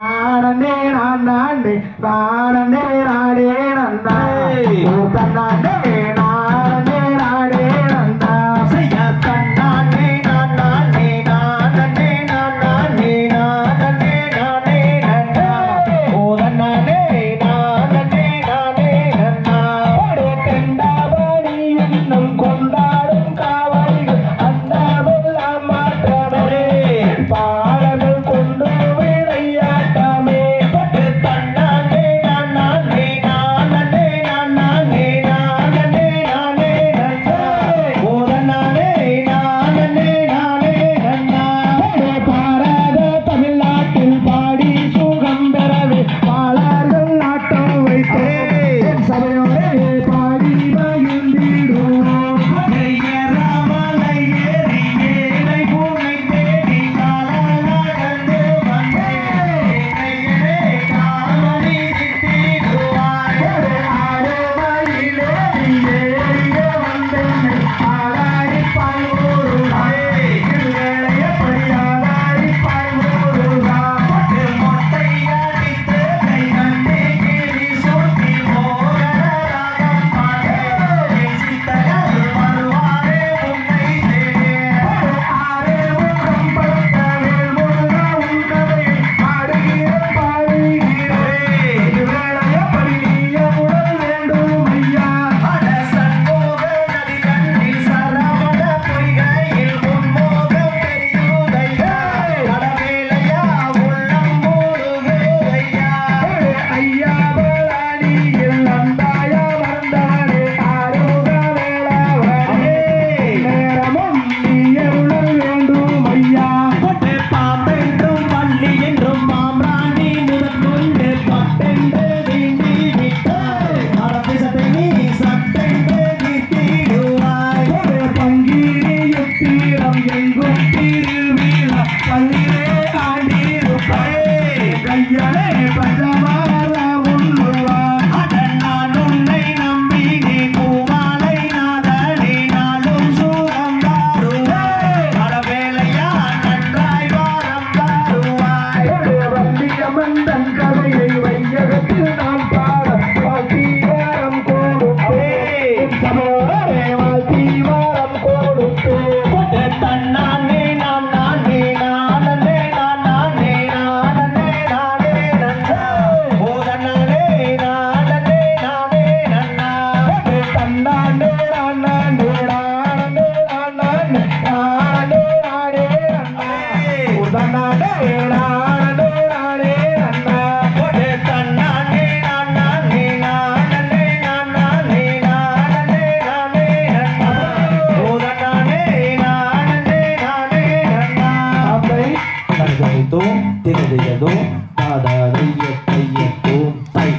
நானே நான் நானே நானே நானே Nanda Bye-bye. Maito, tiene de